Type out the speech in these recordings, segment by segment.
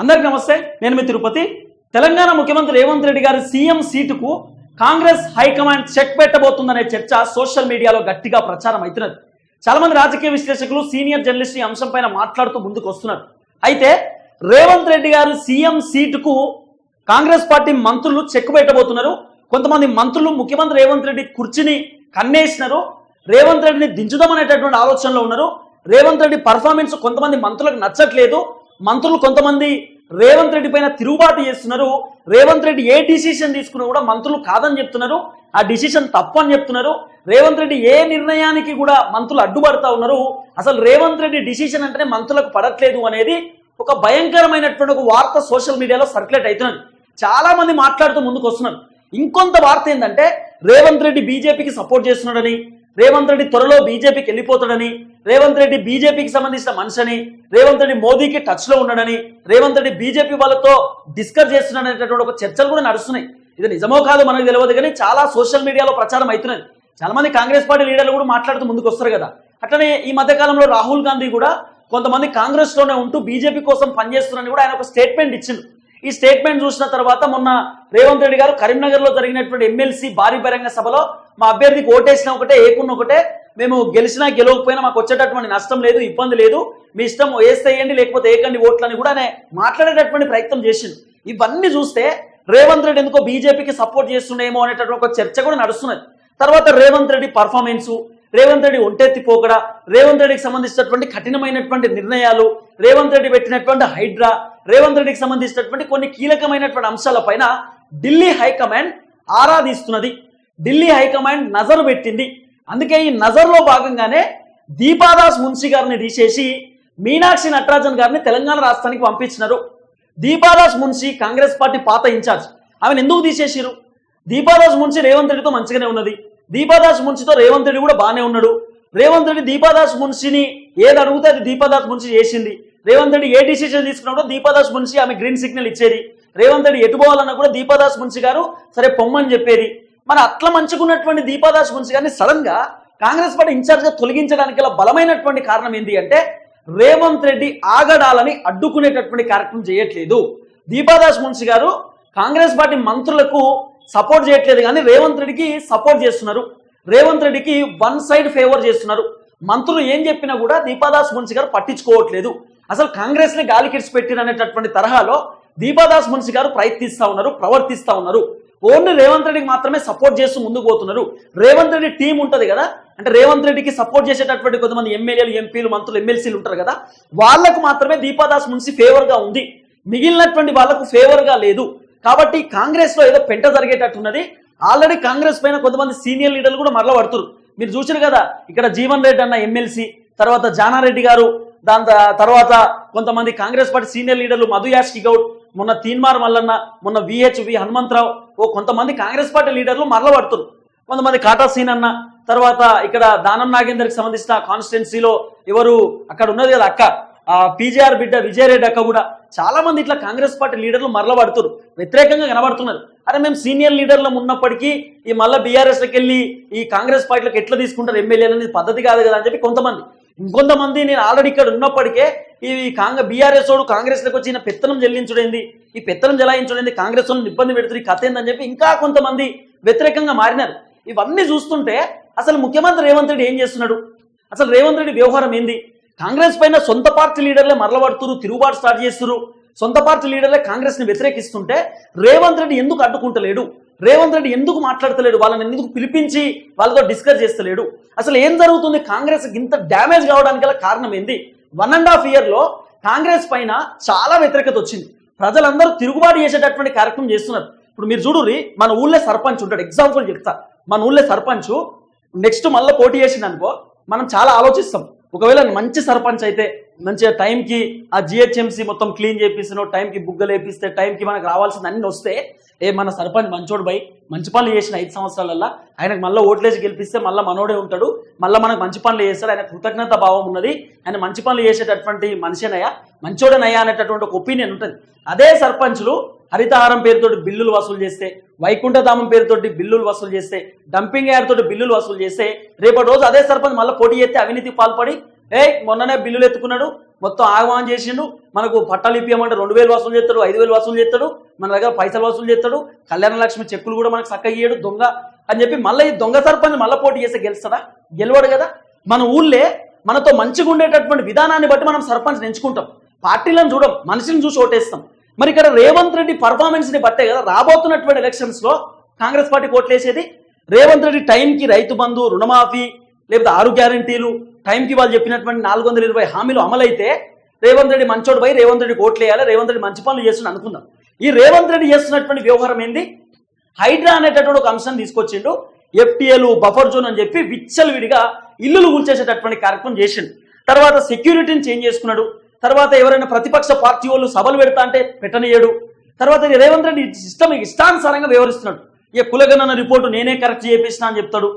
అందరికి నమస్తే నేను మీ తిరుపతి. తెలంగాణ ముఖ్యమంత్రి రేవంత్ రెడ్డి గారి సీఎం సీటుకు కాంగ్రెస్ హైకమాండ్ చెక్ పెట్టబోతుందనే చర్చ సోషల్ మీడియాలో గట్టిగా ప్రచారం అవుతున్నది. చాలా మంది రాజకీయ విశ్లేషకులు సీనియర్ జర్నలిస్ట్ ఈ అంశం పైన మాట్లాడుతూ ముందుకు వస్తున్నారు. అయితే రేవంత్ రెడ్డి గారు సీఎం సీటుకు కాంగ్రెస్ పార్టీ మంత్రులు చెక్ పెట్టబోతున్నారు. కొంతమంది మంత్రులు ముఖ్యమంత్రి రేవంత్ రెడ్డి కుర్చీని కన్నేసినారు. రేవంత్ రెడ్డిని దించుదామనేటటువంటి ఆలోచనలో ఉన్నారు. రేవంత్ రెడ్డి పర్ఫార్మెన్స్ కొంతమంది మంత్రులకు నచ్చట్లేదు. మంత్రులు కొంతమంది రేవంత్ రెడ్డి పైన తిరుగుబాటు చేస్తున్నారు. రేవంత్ రెడ్డి ఏ డిసిషన్ తీసుకున్నా కూడా మంత్రులు కాదని చెప్తున్నారు. ఆ డిసిషన్ తప్పు అని చెప్తున్నారు. రేవంత్ రెడ్డి ఏ నిర్ణయానికి కూడా మంత్రులు అడ్డుపడతా ఉన్నారు. అసలు రేవంత్ రెడ్డి డిసిషన్ అంటేనే మంత్రులకు పడట్లేదు అనేది ఒక భయంకరమైనటువంటి ఒక వార్త సోషల్ మీడియాలో సర్క్యులేట్ అవుతున్నది. చాలా మంది మాట్లాడుతూ ముందుకు వస్తున్నారు. ఇంకొంత వార్త ఏంటంటే రేవంత్ రెడ్డి బీజేపీకి సపోర్ట్ చేస్తున్నాడని రేవంత్ రెడ్డి త్వరలో బీజేపీకి వెళ్ళిపోతాడని రేవంత్ రెడ్డి బీజేపీకి సంబంధించిన మనిషి రేవంత్ రెడ్డి మోదీకి టచ్లో ఉన్నాడని రేవంత్ రెడ్డి బీజేపీ వాళ్ళతో డిస్కస్ చేస్తున్నాడనేటటువంటి ఒక చర్చలు కూడా నడుస్తున్నాయి. ఇది నిజమో కాదు మనకు తెలియదు కానీ చాలా సోషల్ మీడియాలో ప్రచారం అవుతున్నది. చాలా మంది కాంగ్రెస్ పార్టీ లీడర్లు కూడా మాట్లాడుతూ ముందుకు వస్తారు కదా. అట్లనే ఈ మధ్యకాలంలో రాహుల్ గాంధీ కూడా కొంతమంది కాంగ్రెస్లోనే ఉంటూ బీజేపీ కోసం పనిచేస్తున్నారని కూడా ఆయన ఒక స్టేట్మెంట్ ఇచ్చిండు. ఈ స్టేట్మెంట్ చూసిన తర్వాత మొన్న రేవంత్ రెడ్డి గారు కరీంనగర్లో జరిగినటువంటి ఎమ్మెల్సీ భారీ బహిరంగ సభలో మా అభ్యర్థికి ఓటేసిన ఒకటే ఏకున్న ఒకటే మేము గెలిచినా గెలవకపోయినా మాకు వచ్చేటటువంటి నష్టం లేదు ఇబ్బంది లేదు. మీ ఇష్టం వేస్తే లేకపోతే ఏకండి ఓట్లని కూడా ఆయన మాట్లాడేటటువంటి ప్రయత్నం చేసిండు. ఇవన్నీ చూస్తే రేవంత్ రెడ్డి ఎందుకో బీజేపీకి సపోర్ట్ చేస్తుండేమో అనేటటువంటి ఒక చర్చ కూడా నడుస్తున్నది. తర్వాత రేవంత్ రెడ్డి పర్ఫార్మెన్సు రేవంత్ రెడ్డి ఒంటెత్తిపోకడ రేవంత్ రెడ్డికి సంబంధించినటువంటి కఠినమైనటువంటి నిర్ణయాలు రేవంత్ రెడ్డి పెట్టినటువంటి హైడ్రా రేవంత్ రెడ్డికి సంబంధించినటువంటి కొన్ని కీలకమైనటువంటి అంశాలపైన ఢిల్లీ హైకమాండ్ ఆరాధిస్తున్నది. ఢిల్లీ హైకమాండ్ నజరు పెట్టింది. అందుకే ఈ నజర్లో భాగంగానే దీపాదాస్ మున్షి గారిని తీసేసి మీనాక్షి నటరాజన్ గారిని తెలంగాణ రాష్ట్రానికి పంపించినారు. దీపాదాస్ మున్షి కాంగ్రెస్ పార్టీ పాత ఇన్ఛార్జ్. ఆమెను ఎందుకు తీసేసిరు? దీపాదాస్ మున్షి రేవంత్ రెడ్డితో మంచిగానే ఉన్నది. దీపాదాస్ మున్షితో రేవంత్ రెడ్డి కూడా బాగానే ఉన్నాడు. రేవంత్ రెడ్డి దీపాదాస్ మున్షిని ఏది అడిగితే అది దీపాదాస్ మున్షి చేసింది. రేవంత్ రెడ్డి ఏ డిసిషన్ తీసుకున్నాడో దీపాదాస్ మున్షి ఆమె గ్రీన్ సిగ్నల్ ఇచ్చేది. రేవంత్ రెడ్డి ఎటు పోవాలన్నా కూడా దీపాదాస్ మున్షి గారు సరే పొమ్మని చెప్పేది. మరి అట్లా మంచుకున్నటువంటి దీపాదాస్ మున్షి గారిని సడన్గా కాంగ్రెస్ పార్టీ ఇన్ఛార్జ్గా తొలగించడానికి గల బలమైనటువంటి కారణం ఏంటి అంటే రేవంత్ రెడ్డి ఆగడాలని అడ్డుకునేటటువంటి కార్యక్రమం చేయట్లేదు. దీపాదాస్ మున్సి గారు కాంగ్రెస్ పార్టీ మంత్రులకు సపోర్ట్ చేయట్లేదు కానీ రేవంత్ రెడ్డికి సపోర్ట్ చేస్తున్నారు. రేవంత్ రెడ్డికి వన్ సైడ్ ఫేవర్ చేస్తున్నారు. మంత్రులు ఏం చెప్పినా కూడా దీపాదాస్ మున్సి గారు పట్టించుకోవట్లేదు. అసలు కాంగ్రెస్ని గాలికిడ్చి పెట్టిన అనేటటువంటి తరహాలో దీపాదాస్ మున్షి గారు ప్రయత్నిస్తా ఉన్నారు ప్రవర్తిస్తా ఉన్నారు. ఓన్లీ రేవంత్ రెడ్డికి మాత్రమే సపోర్ట్ చేస్తూ ముందుకు పోతున్నారు. రేవంత్ రెడ్డి టీం ఉంటది కదా? అంటే రేవంత్ రెడ్డికి సపోర్ట్ చేసేటటువంటి కొంతమంది ఎమ్మెల్యేలు ఎంపీలు మంత్రులు ఎమ్మెల్సీలు ఉంటారు కదా? వాళ్ళకు మాత్రమే దీపాదాస్ మున్సి ఫేవర్గా ఉంది. మిగిలినటువంటి వాళ్ళకు ఫేవర్గా లేదు. కాబట్టి కాంగ్రెస్లో ఏదో పెంట జరిగేటట్టున్నది ఆల్రెడీ కాంగ్రెస్ పైన కొంతమంది సీనియర్ లీడర్లు కూడా మరల పడుతురు. మీరు చూసారు కదా ఇక్కడ జీవన్ రెడ్డి అన్న ఎమ్మెల్సీ తర్వాత జానారెడ్డి గారు దాని తర్వాత కొంతమంది కాంగ్రెస్ పార్టీ సీనియర్ లీడర్లు మధు యాష్కి గౌడ్ మొన్న తీన్మార్ మల్లన్న మొన్న విహెచ్వి హనుమంతరావు ఓ కొంతమంది కాంగ్రెస్ పార్టీ లీడర్లు మరల పడుతున్నారు. కొంతమంది కాటా సీన్ అన్న తర్వాత ఇక్కడ దానం నాగేందర్కి సంబంధించిన కాన్స్టిట్యున్సీలో ఎవరు అక్కడ ఉన్నది కదా అక్క ఆ పీజీఆర్ బిడ్డ విజయరెడ్డి అక్క కూడా చాలా మంది ఇట్లా కాంగ్రెస్ పార్టీ లీడర్లు మరల పడుతున్నారు. వ్యతిరేకంగా కనబడుతున్నారు. అరే మేము సీనియర్ లీడర్లు ఉన్నప్పటికీ ఈ మళ్ళీ బీఆర్ఎస్కి వెళ్ళి ఈ కాంగ్రెస్ పార్టీలకు ఎట్లా తీసుకుంటారు ఎమ్మెల్యేలు అనేది పద్ధతి కాదు కదా అని చెప్పి కొంతమంది ఇంకొంతమంది నేను ఆల్రెడీ ఇక్కడ ఉన్నప్పటికే ఈ కాంగ్రెస్ బీఆర్ఎస్ వాడు కాంగ్రెస్లోకి వచ్చి ఈయన పెత్తనం చెల్లించుడేంది? ఈ పెత్తనం జలాయించుడైంది కాంగ్రెస్ వాళ్ళని ఇబ్బంది పెడుతుంది కథ ఏందని చెప్పి ఇంకా కొంతమంది వ్యతిరేకంగా మారినారు. ఇవన్నీ చూస్తుంటే అసలు ముఖ్యమంత్రి రేవంత్ రెడ్డి ఏం చేస్తున్నాడు? అసలు రేవంత్ రెడ్డి వ్యవహారం ఏంది? కాంగ్రెస్ పైన సొంత పార్టీ లీడర్లే మరలబడుతురు తిరుగుబాటు స్టార్ట్ చేస్తురు. సొంత పార్టీ లీడర్లే కాంగ్రెస్ని వ్యతిరేకిస్తుంటే రేవంత్ రెడ్డి ఎందుకు అడ్డుకుంటలేడు? రేవంత్ రెడ్డి ఎందుకు మాట్లాడతలేడు? వాళ్ళని ఎందుకు పిలిపించి వాళ్ళతో డిస్కస్ చేస్తలేడు? అసలు ఏం జరుగుతుంది? కాంగ్రెస్ ఇంత డ్యామేజ్ కావడానికి కారణం ఏంది? వన్ అండ్ హాఫ్ ఇయర్లో కాంగ్రెస్ పైన చాలా వ్యతిరేకత వచ్చింది. ప్రజలందరూ తిరుగుబాటు చేసేటటువంటి కార్యక్రమం చేస్తున్నారు. ఇప్పుడు మీరు చూడుర్రి మన ఊళ్ళో సర్పంచ్ ఉంటాడు. ఎగ్జాంపుల్ చెప్తా. మన ఊళ్ళో సర్పంచ్ నెక్స్ట్ మళ్ళీ పోటీ చేసింది అనుకో మనం చాలా ఆలోచిస్తాం. ఒకవేళ మంచి సర్పంచ్ అయితే మంచిగా టైంకి ఆ జిహెచ్ఎంసీ మొత్తం క్లీన్ చేపిస్తున్నావు టైంకి బుగ్గలు వేపిస్తే టైంకి మనకు రావాల్సింది అన్ని వస్తే ఏ మన సర్పంచ్ మంచోడు బై మంచి పనులు చేసిన ఐదు సంవత్సరాలల్లో ఆయనకు మళ్ళీ ఓట్లేసి గెలిపిస్తే మళ్ళీ మనోడే ఉంటాడు. మళ్ళీ మనకు మంచి పనులు చేస్తాడు. ఆయన కృతజ్ఞత భావం ఉన్నది. ఆయన మంచి పనులు చేసేటటువంటి మనిషినయ్యా మంచోడనయ్యా అనేటటువంటి ఒక ఒపీనియన్ ఉంటుంది. అదే సర్పంచ్లు హరితహారం పేరుతోటి బిల్లులు వసూలు చేస్తే వైకుంఠధామం పేరుతోటి బిల్లులు వసూలు చేస్తే డంపింగ్ యార్డ్ తోటి బిల్లులు వసూలు చేస్తే రేపటి రోజు అదే సర్పంచ్ మళ్ళీ పోటీ చేస్తే అవినీతి పాల్పడి ఏ మొన్ననే బిల్లులు ఎత్తుకున్నాడు మొత్తం ఆగమనం చేసిండు మనకు పట్టాలు ఇప్పియమంటే రెండు వేలు వసూలు చేస్తాడు ఐదు వేలు వసూలు చేస్తాడు మన దగ్గర పైసలు వసూలు చేస్తాడు కళ్యాణ లక్ష్మి చెక్కులు కూడా మనకు చక్కగా ఇయ్యడు దొంగ అని చెప్పి మళ్ళీ ఈ దొంగ సర్పంచ్ మళ్ళీ పోటీ చేస్తే గెలుస్తాడా? గెలవడు కదా. మన ఊళ్ళే మనతో మంచిగా ఉండేటటువంటి విధానాన్ని బట్టి మనం సర్పంచ్ ఎంచుకుంటాం. పార్టీలను చూడం మనిషిని చూసి ఓటేస్తాం. మరి ఇక్కడ రేవంత్ రెడ్డి పర్ఫార్మెన్స్ని బట్టే కదా రాబోతున్నటువంటి ఎలక్షన్స్లో కాంగ్రెస్ పార్టీ ఓట్లేసేది. రేవంత్ రెడ్డి టైంకి రైతు బంధు రుణమాఫీ లేకపోతే ఆరు గ్యారంటీలు టైంకి వాళ్ళు చెప్పినటువంటి నాలుగు వందల ఇరవై హామీలు అమలైతే రేవంత్ రెడ్డి మంచోడు పోయి రేవంత్ రెడ్డి ఓట్లు వేయాలి రేవంత్ రెడ్డి మంచి పనులు చేస్తున్నా అనుకుందాం. ఈ రేవంత్ రెడ్డి చేస్తున్నటువంటి వ్యవహారం ఏంది? హైడ్రా అనేటటువంటి ఒక అంశం తీసుకొచ్చిండు ఎఫ్టీఏలు బఫర్ జోన్ అని చెప్పి విచ్చలవిడిగా ఇల్లులు కూల్చేసేటటువంటి కార్యక్రమం చేసిండు. తర్వాత సెక్యూరిటీని చేంజ్ చేసుకున్నాడు. తర్వాత ఎవరైనా ప్రతిపక్ష పార్టీ వాళ్ళు సభలు పెడతా అంటే పెట్టనీయడు తర్వాత రేవంత్ రెడ్డి ఇష్టం ఇష్టానుసారంగా వ్యవహరిస్తున్నాడు. ఈ కులగణన రిపోర్టు నేనే కరెక్ట్ చేపిస్తున్నా అని చెప్తాడు.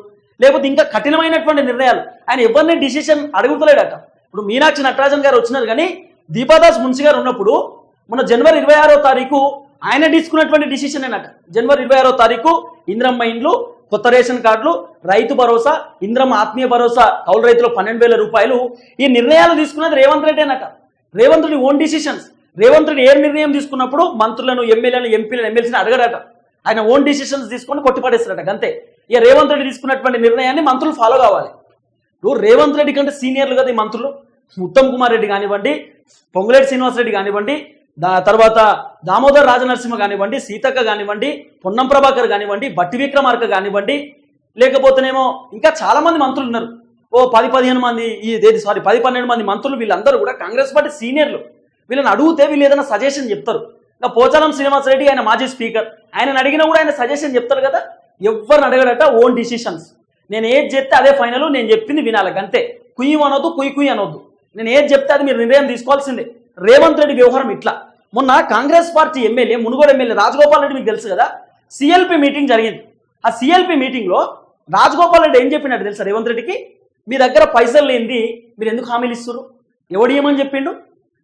లేకపోతే ఇంకా కఠినమైనటువంటి నిర్ణయాలు. ఆయన ఎవరిని డిసిషన్ అడుగుతలేడట. ఇప్పుడు మీనాక్షి నటరాజన్ గారు వచ్చినారు కానీ దీపాదాస్ మున్సి గారు ఉన్నప్పుడు మొన్న జనవరి ఇరవై ఆరో తారీఖు ఆయన తీసుకున్నటువంటి డిసిషన్ ఏనట. జనవరి ఇరవై ఆరో తారీఖు ఇంద్రమ్మ ఇండ్లు కొత్త రేషన్ కార్డులు రైతు భరోసా ఇంద్రమ్మ ఆత్మీయ భరోసా కౌలు రైతులు పన్నెండు వేల రూపాయలు. ఈ నిర్ణయాలు తీసుకున్నది రేవంత్ రెడ్డి అనట రేవంత్ రెడ్డి ఓన్ డిసిషన్స్ రేవంత్ రెడ్డి ఏ నిర్ణయం తీసుకున్నప్పుడు మంత్రులను ఎమ్మెల్యేలను ఎంపీలను ఎమ్మెల్సీని అడగడట. ఆయన ఓన్ డిసిషన్స్ తీసుకొని కొట్టిపడేస్తారట అంతే ఇక రేవంత్ రెడ్డి తీసుకున్నటువంటి నిర్ణయాన్ని మంత్రులు ఫాలో కావాలి. ఇప్పుడు రేవంత్ రెడ్డి కంటే సీనియర్లు కదా ఈ మంత్రులు? ఉత్తమ్ కుమార్ రెడ్డి కానివ్వండి పొంగులేటి శ్రీనివాస్ రెడ్డి కానివ్వండి దా తర్వాత దామోదర్ రాజనరసింహ కానివ్వండి సీతక్క కానివ్వండి పొన్నం ప్రభాకర్ కానివ్వండి బట్టి విక్రమార్క కానివ్వండి లేకపోతేనేమో ఇంకా చాలా మంది మంత్రులు ఉన్నారు. ఓ పది పదిహేను మంది ఈ ఇదేది సారీ పది పన్నెండు మంది మంత్రులు వీళ్ళందరూ కూడా కాంగ్రెస్ పార్టీ సీనియర్లు వీళ్ళని అడిగితే వీళ్ళు ఏదైనా సజెషన్ చెప్తారు. ఇంకా పోచారం శ్రీనివాస్ రెడ్డి ఆయన మాజీ స్పీకర్. ఆయన అడిగినా కూడా ఆయన సజెషన్ చెప్తారు కదా? ఎవరిని అడగడట ఓన్ డిసిషన్స్. నేను ఏది చెప్తే అదే ఫైనల్ నేను చెప్పింది వినాలి అంతే. కుయ్యి అనొద్దు కుయ్యి కుయ్యి అనొద్దు. నేను ఏది చెప్తే అది మీరు నిర్ణయం తీసుకోవాల్సిందే. రేవంత్ రెడ్డి వ్యవహారం ఇట్లా. మొన్న Congress party MLA Munugode MLA Rajagopal Reddy మీకు తెలుసు కదా? సిఎల్పి మీటింగ్ జరిగింది. ఆ సిఎల్పి మీటింగ్లో రాజగోపాల్ రెడ్డి ఏం చెప్పినట్టు తెలుసా రేవంత్ రెడ్డికి? మీ దగ్గర పైసలు లేనిది మీరు ఎందుకు హామీలు ఇస్తున్నారు ఎవడు ఏమని చెప్పిండు?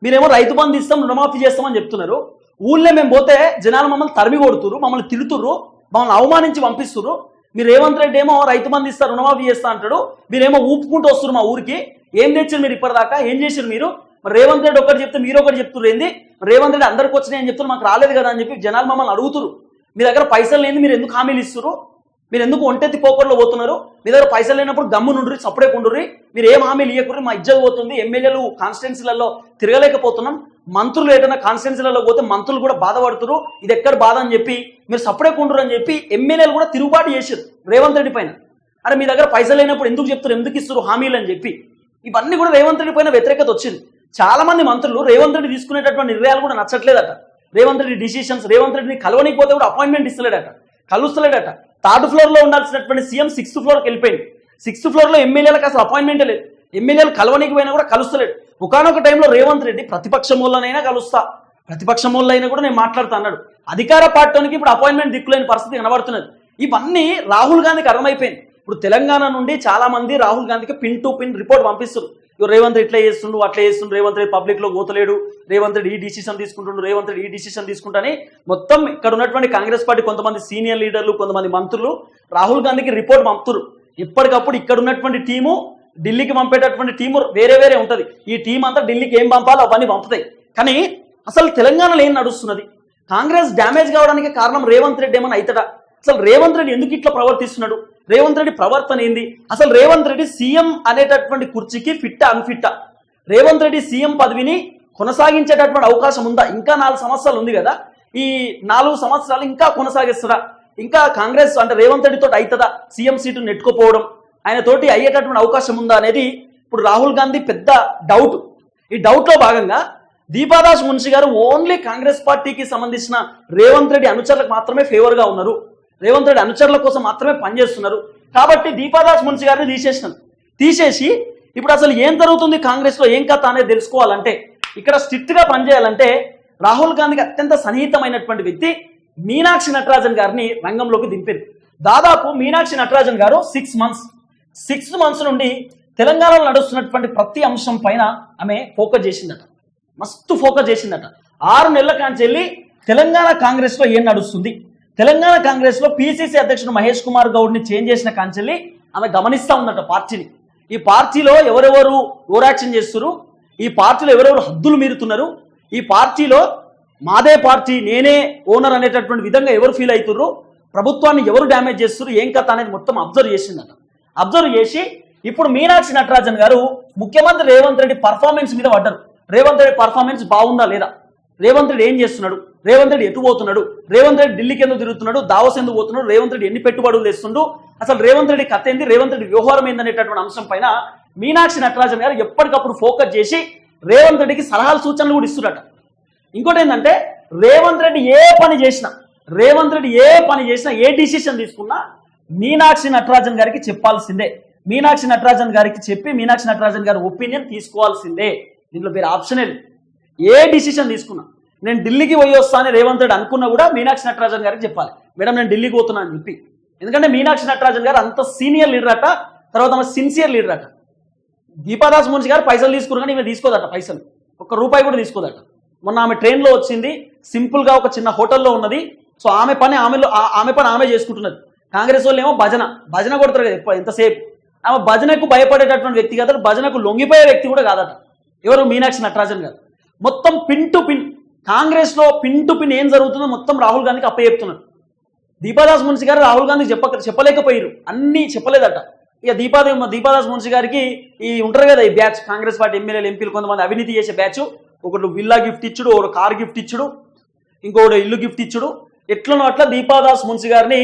మీరేమో రైతు బంధు ఇస్తాం రుణమాఫీ చేస్తామని చెప్తున్నారు. ఊళ్ళో మేము పోతే జనాలు మమ్మల్ని తరిమి కొడుతురు మమ్మల్ని తిడుతురు మమ్మల్ని అవమానించి పంపిస్తుర్రు. మీరు రేవంత్ రెడ్డి ఏమో రైతు మంది ఇస్తారు రుణమాఫీ చేస్తా అంటాడు. మీరేమో ఊపుకుంటూ వస్తున్నారు మా ఊరికి. ఏం తెచ్చారు మీరు ఇప్పటిదాకా? ఏం చేశారు మీరు? మరి రేవంత్ రెడ్డి ఒకటి చెప్తే మీరు ఒకటి చెప్తున్నారు ఏంది? రేవంత్ రెడ్డి అందరికి వచ్చినాయి అని చెప్తున్నారు మాకు రాలేదు కదా అని చెప్పి జనాలు మమ్మల్ని అడుగుతురు మీ దగ్గర పైసలు లేని మీరు ఎందుకు హామీలు ఇస్తున్నారు మీరు ఎందుకు ఒంటెత్తి పోకర్లో పోతున్నారు? మీ దగ్గర పైసలు లేనప్పుడు గమ్మునుండ్రి సపరేట్ సపడే మీరు ఏం హామీలు ఇవ్వకూడదు మా ఇజ్జత్ పోతుంది. ఎమ్మెల్యేలు కాన్స్టిట్యున్సీలలో తిరగలేకపోతున్నాం. మంత్రులు ఏదైనా కాన్స్టిట్యున్సీలలో పోతే మంత్రులు కూడా బాధపడుతురు ఇది ఎక్కడ బాధ అని చెప్పి మీరు సపరేట్ కుండ్రు అని చెప్పి ఎమ్మెల్యేలు కూడా తిరుగుబాటు చేశారు రేవంత్ రెడ్డి పైన. అరే మీ దగ్గర పైసలు లేనప్పుడు ఎందుకు చెప్తారు ఎందుకు ఇస్తారు హామీలు అని చెప్పి. ఇవన్నీ కూడా రేవంత్ రెడ్డి పైన వ్యతిరేకత వచ్చింది. చాలా మంది మంత్రులు రేవంత్ రెడ్డి తీసుకునేటటువంటి నిర్ణయాలు కూడా నచ్చట్లేదట. రేవంత్ రెడ్డి డిసిషన్స్ రేవంత్ రెడ్డిని కలవనికి పోతే కూడా అపాయింట్మెంట్ ఇస్తలేడట కలుస్తలేడట. థర్డ్ ఫ్లోర్లో ఉండాల్సినటువంటి సీఎం సిక్స్త్ ఫ్లోర్కి వెళ్ళిపోయింది. సిక్స్త్ ఫ్లోర్లో ఎమ్మెల్యేలకు అసలు అపాయింట్మెంట్ లేదు. ఎమ్మెల్యేలు కలవనికి పోయినా కూడా కలుస్తలేడు. ఒకనొక టైంలో రేవంత్ రెడ్డి ప్రతిపక్షం వల్లనైనా కలుస్తా. ప్రతిపక్షం వల్ల అయినా కూడా నేను మాట్లాడుతా అన్నాడు. అధికార పార్టీకి ఇప్పుడు అపాయింట్మెంట్ దిక్కులేని పరిస్థితి కనబడుతున్నది. ఇవన్నీ రాహుల్ గాంధీకి అర్థమైపోయింది. ఇప్పుడు తెలంగాణ నుండి చాలా మంది రాహుల్ గాంధీకి పిన్ టు పిన్ రిపోర్ట్ పంపిస్తారు రేవంత్ రెడ్డి ఇట్లా చేస్తుండు అట్లా చేస్తుండు రేవంత్ రెడ్డి పబ్లిక్లో పోతలేడు రేవంత్ రెడ్డి ఈ డిసిషన్ తీసుకుంటుండు రేవంత్ రెడ్డి ఈ డిసిషన్ తీసుకుంటాని మొత్తం ఇక్కడ ఉన్నటువంటి కాంగ్రెస్ పార్టీ కొంతమంది సీనియర్ లీడర్లు కొంతమంది మంత్రులు రాహుల్ గాంధీకి రిపోర్ట్ పంపుతురు. ఇప్పటికప్పుడు ఇక్కడ ఉన్నటువంటి టీము ఢిల్లీకి పంపేటటువంటి టీము వేరే వేరే ఉంటది. ఈ టీం అంతా ఢిల్లీకి ఏం పంపాలో అవన్నీ పంపుతాయి. కానీ అసలు తెలంగాణలో ఏం నడుస్తున్నది? కాంగ్రెస్ డ్యామేజ్ కావడానికి కారణం రేవంత్ రెడ్డి ఏమన్నా అవుతాడా అసలు రేవంత్ రెడ్డి ఎందుకు ఇట్లా ప్రవర్తిస్తున్నాడు? రేవంత్ రెడ్డి ప్రవర్తన ఏంది? అసలు రేవంత్ రెడ్డి సీఎం అనేటటువంటి కుర్చీకి ఫిట్టా అన్ఫిట్టా రేవంత్ రెడ్డి సీఎం పదవిని కొనసాగించేటటువంటి అవకాశం ఉందా? ఇంకా నాలుగు సంవత్సరాలు ఉంది కదా. ఈ నాలుగు సంవత్సరాలు ఇంకా కొనసాగిస్తారా ఇంకా కాంగ్రెస్ అంటే రేవంత్ రెడ్డితో అవుతుందా సీఎం సీటు నెట్టుకోపోవడం ఆయన తోటి అయ్యేటటువంటి అవకాశం ఉందా అనేది ఇప్పుడు రాహుల్ గాంధీ పెద్ద డౌట్ ఈ డౌట్లో భాగంగా దీపాదాస్ మున్షి గారు ఓన్లీ కాంగ్రెస్ పార్టీకి సంబంధించిన రేవంత్ రెడ్డి అనుచరులకు మాత్రమే ఫేవర్గా ఉన్నారు. రేవంత్ రెడ్డి అనుచరుల కోసం మాత్రమే పనిచేస్తున్నారు. కాబట్టి దీపాదాస్ మున్షి గారిని తీసేసినారు. తీసేసి ఇప్పుడు అసలు ఏం జరుగుతుంది కాంగ్రెస్లో? ఏం కథ అనేది తెలుసుకోవాలంటే ఇక్కడ స్ట్రిక్ట్గా పనిచేయాలంటే రాహుల్ గాంధీకి అత్యంత సన్నిహితమైనటువంటి వ్యక్తి మీనాక్షి నటరాజన్ గారిని రంగంలోకి దింపారు. దాదాపు మీనాక్షి నటరాజన్ గారు సిక్స్ మంత్స్ సిక్స్ మంత్స్ నుండి తెలంగాణలో నడుస్తున్నటువంటి ప్రతి అంశం పైన ఆమె ఫోకస్ చేసిందట. మస్తు ఫోకస్ చేసిందట. ఆరు నెలల కాంచెల్లి తెలంగాణ కాంగ్రెస్లో ఏం నడుస్తుంది? తెలంగాణ కాంగ్రెస్లో పిసిసి అధ్యక్షుడు మహేష్ కుమార్ గౌడ్ని చేంజ్ చేసిన కాంచెల్లి ఆమె గమనిస్తా ఉందట పార్టీని. ఈ పార్టీలో ఎవరెవరు ఓరాక్షన్ చేస్తున్నారు? ఈ పార్టీలో ఎవరెవరు హద్దులు మీరుతున్నారు? ఈ పార్టీలో మాదే పార్టీ నేనే ఓనర్ అనేటటువంటి విధంగా ఎవరు ఫీల్ అవుతుర్రు ప్రభుత్వాన్ని ఎవరు డ్యామేజ్ చేస్తున్నారు? ఏం కథ అనేది మొత్తం అబ్జర్వ్ చేసిందట. అబ్జర్వ్ చేసి ఇప్పుడు మీనాక్షి నటరాజన్ గారు ముఖ్యమంత్రి రేవంత్ రెడ్డి పర్ఫార్మెన్స్ మీద పడ్డారు. రేవంత్ రెడ్డి పర్ఫార్మెన్స్ బాగుందా లేదా? రేవంత్ రెడ్డి ఏం చేస్తున్నాడు? రేవంత్ రెడ్డి ఎటు పోతున్నాడు? రేవంత్ రెడ్డి ఢిల్లీకి ఎందుకు తిరుగుతున్నాడు? దావోస్ ఎందుకు పోతున్నాడు? రేవంత్ రెడ్డి ఎన్ని పెట్టుబడులు తెస్తుండు? అసలు రేవంత్ రెడ్డి కథ ఏంది? రేవంత్ రెడ్డి వ్యవహారం ఏందనేటటువంటి అంశం పైన మీనాక్షి నటరాజన్ గారు ఎప్పటికప్పుడు ఫోకస్ చేసి రేవంత్ రెడ్డికి సలహాలు సూచనలు కూడా ఇస్తున్నట ఇంకోటి ఏంటంటే రేవంత్ రెడ్డి ఏ పని చేసినా రేవంత్ రెడ్డి ఏ పని చేసినా ఏ డిసిషన్ తీసుకున్నా మీనాక్షి నటరాజన్ గారికి చెప్పాల్సిందే. మీనాక్షి నటరాజన్ గారికి చెప్పి మీనాక్షి నటరాజన్ గారి ఒపీనియన్ తీసుకోవాల్సిందే. దీంట్లో వేరే ఆప్షన్ లేదు. ఏ డిసిషన్ తీసుకున్నా. నేను ఢిల్లీకి పోయి వస్తానని రేవంత్ రెడ్డి అనుకున్నా కూడా మీనాక్షి నటరాజన్ గారికి చెప్పాలి. మేడం నేను ఢిల్లీకి పోతున్నా అని చెప్పి. ఎందుకంటే మీనాక్షి నటరాజన్ గారు అంత సీనియర్ లీడర్ అట తర్వాత ఆమె సిన్సియర్ లీడర్ అట. దీపాదాస్ మున్షి గారు పైసలు తీసుకురు కానీ ఈమె తీసుకోదట పైసలు. ఒక్క రూపాయి కూడా తీసుకోదట. మొన్న ఆమె ట్రైన్లో వచ్చింది సింపుల్గా ఒక చిన్న హోటల్లో ఉన్నది. సో ఆమె పని ఆమెలో ఆ- ఆమె పని ఆమె చేసుకుంటున్నది. కాంగ్రెస్ వాళ్ళు ఏమో భజన భజన కొడతారు కదా ఎంతసేపు. ఆమె భజనకు భయపడేటటువంటి వ్యక్తి కాదు భజనకు లొంగిపోయే వ్యక్తి కూడా కాదట. ఎవరు? మీనాక్షి నటరాజన్ గారు. మొత్తం పిన్ టు పిన్ కాంగ్రెస్లో పిన్ టు పిన్ ఏం జరుగుతుందో మొత్తం రాహుల్ గాంధీకి అప్పచెప్తున్నారు. దీపాదాస్ మున్షి గారు రాహుల్ గాంధీ చెప్పక చెప్పలేకపోయారు అన్నీ చెప్పలేదట. ఇక దీపాదే దీపాదాస్ మున్షి గారికి ఈ ఉంటారు కదా ఈ బ్యాచ్ కాంగ్రెస్ పార్టీ ఎమ్మెల్యేలు ఎంపీలు కొంతమంది అవినీతి చేసే బ్యాచ్. ఒకటి విల్లా గిఫ్ట్ ఇచ్చుడు ఒకడు కార్ గిఫ్ట్ ఇచ్చుడు ఇంకొకటి ఇల్లు గిఫ్ట్ ఇచ్చుడు. ఎట్లనో అట్లా దీపాదాస్ మున్షి గారిని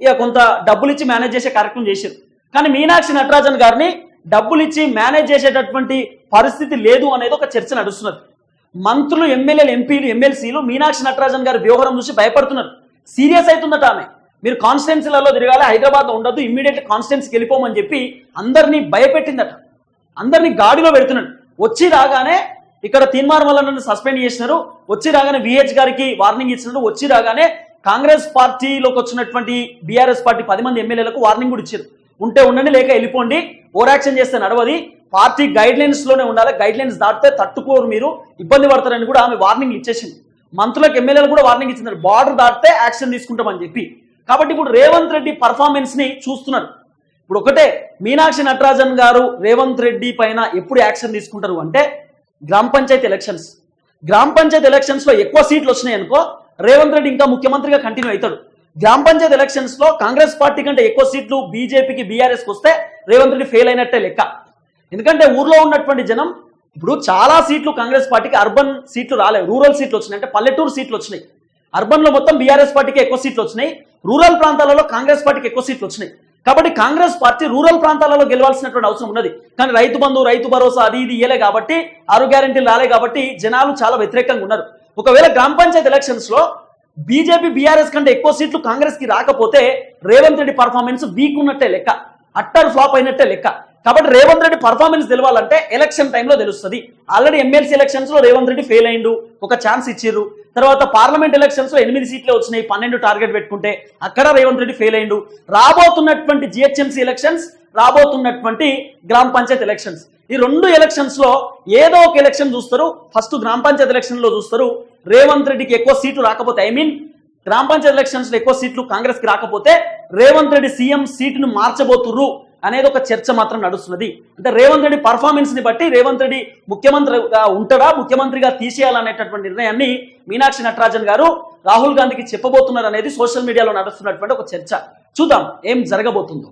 ఇక కొంత డబ్బులు ఇచ్చి మేనేజ్ చేసే కార్యక్రమం చేశారు. కానీ మీనాక్షి నటరాజన్ గారిని డబ్బులు ఇచ్చి మేనేజ్ చేసేటటువంటి పరిస్థితి లేదు అనేది ఒక చర్చ నడుస్తున్నది. మంత్రులు ఎమ్మెల్యేలు ఎంపీలు ఎమ్మెల్సీలు మీనాక్షి నటరాజన్ గారి వ్యవహారం చూసి భయపడుతున్నారు. సీరియస్ అవుతుందట ఆమె. మీరు కాన్స్టిట్యున్సీలలో తిరగాలి హైదరాబాద్లో ఉండదు ఇమ్మీడియట్ కాన్స్టిట్యున్సీకి వెళ్ళిపోమని చెప్పి అందరినీ భయపెట్టిందట. అందరినీ గాడిలో పెడుతున్నాడు వచ్చి రాగానే ఇక్కడ తీన్మార్ వల్ల నన్ను సస్పెండ్ చేసినారు. వచ్చి రాగానే విహెచ్ గారికి వార్నింగ్ ఇచ్చినారు. వచ్చి రాగానే కాంగ్రెస్ పార్టీలోకి వచ్చినటువంటి బీఆర్ఎస్ పార్టీ పది మంది ఎమ్మెల్యేలకు వార్నింగ్ కూడా ఇచ్చారు. ఉంటే ఉండండి లేక వెళ్ళిపోండి. ఓవర్ యాక్షన్ చేస్తే నడవది. పార్టీ గైడ్ లైన్స్లోనే ఉండాలి. గైడ్ లైన్స్ దాటితే తట్టుకోరు మీరు. ఇబ్బంది పడతారని కూడా ఆమె వార్నింగ్ ఇచ్చేసింది. మంత్రులకు ఎమ్మెల్యేలు కూడా వార్నింగ్ ఇచ్చింది. బార్డర్ దాటితే యాక్షన్ తీసుకుంటామని చెప్పి. కాబట్టి ఇప్పుడు రేవంత్ రెడ్డి పర్ఫార్మెన్స్ని చూస్తున్నారు. ఇప్పుడు ఒకటే మీనాక్షి నటరాజన్ గారు రేవంత్ రెడ్డి పైన ఎప్పుడు యాక్షన్ తీసుకుంటారు అంటే గ్రామ పంచాయతీ ఎలక్షన్స్ గ్రామ పంచాయతీ ఎలక్షన్స్లో ఎక్కువ సీట్లు వచ్చినాయి అనుకో రేవంత్ రెడ్డి ఇంకా ముఖ్యమంత్రిగా కంటిన్యూ అవుతాడు. గ్రామ పంచాయతీ ఎలక్షన్స్లో కాంగ్రెస్ పార్టీ కంటే ఎక్కువ సీట్లు బీజేపీకి బీఆర్ఎస్కి వస్తే రేవంత్ రెడ్డి ఫెయిల్ అయినట్టే లెక్క. ఎందుకంటే ఊర్లో ఉన్నటువంటి జనం ఇప్పుడు చాలా సీట్లు కాంగ్రెస్ పార్టీకి అర్బన్ సీట్లు రాలేదు రూరల్ సీట్లు వచ్చినాయి. అంటే పల్లెటూరు సీట్లు వచ్చినాయి. అర్బన్లో మొత్తం బీఆర్ఎస్ పార్టీకి ఎక్కువ సీట్లు వచ్చినాయి. రూరల్ ప్రాంతాలలో కాంగ్రెస్ పార్టీకి ఎక్కువ సీట్లు వచ్చినాయి. కాబట్టి కాంగ్రెస్ పార్టీ రూరల్ ప్రాంతాలలో గెలవాల్సినటువంటి అవసరం ఉన్నది. కానీ రైతు బంధు రైతు భరోసా అది ఇది ఇయ్యలే కాబట్టి ఆరు గ్యారంటీలు రాలే కాబట్టి జనాలు చాలా వ్యతిరేకంగా ఉన్నారు. ఒకవేళ గ్రామ పంచాయతీ ఎలక్షన్స్లో బీజేపీ బీఆర్ఎస్ కంటే ఎక్కువ సీట్లు కాంగ్రెస్కి రాకపోతే రేవంత్ రెడ్డి పర్ఫార్మెన్స్ వీక్ ఉన్నట్టే లెక్క. అట్టర్ ఫ్లాప్ అయినట్టే లెక్క. కాబట్టి రేవంత్ రెడ్డి పర్ఫార్మెన్స్ తెలవాలంటే ఎలక్షన్ టైంలో తెలుస్తుంది. ఆల్రెడీ ఎమ్మెల్సీ ఎలక్షన్స్లో రేవంత్ రెడ్డి ఫెయిల్ అయిండు ఒక ఛాన్స్ ఇచ్చిర్రు. తర్వాత పార్లమెంట్ ఎలక్షన్స్లో ఎనిమిది సీట్లే వచ్చినాయి పన్నెండు టార్గెట్ పెట్టుకుంటే అక్కడ రేవంత్ రెడ్డి ఫెయిల్ అయిండు. రాబోతున్నటువంటి జిహెచ్ఎంసీ ఎలక్షన్స్ రాబోతున్నటువంటి గ్రామ పంచాయత్ ఎలక్షన్స్ ఈ రెండు ఎలక్షన్స్లో ఏదో ఒక ఎలక్షన్ చూస్తారు. ఫస్ట్ గ్రామ పంచాయత్ ఎలక్షన్లో చూస్తారు. రేవంత్ రెడ్డికి ఎక్కువ సీట్లు రాకపోతే ఐ మీన్ గ్రామ పంచాయత్ ఎలక్షన్స్లో ఎక్కువ సీట్లు కాంగ్రెస్కి రాకపోతే రేవంత్ రెడ్డి సీఎం సీటును మార్చబోతుర్రు. అనేది ఒక చర్చ మాత్రం నడుస్తున్నది. అంటే రేవంత్ రెడ్డి పర్ఫార్మెన్స్ని బట్టి రేవంత్ రెడ్డి ముఖ్యమంత్రిగా ఉంటాడా ముఖ్యమంత్రిగా తీసేయాలనేటటువంటి నిర్ణయాన్ని మీనాక్షి నటరాజన్ గారు రాహుల్ గాంధీకి చెప్పబోతున్నారు అనేది సోషల్ మీడియాలో నడుస్తున్నటువంటి ఒక చర్చ. చూద్దాం ఏం జరగబోతుందో.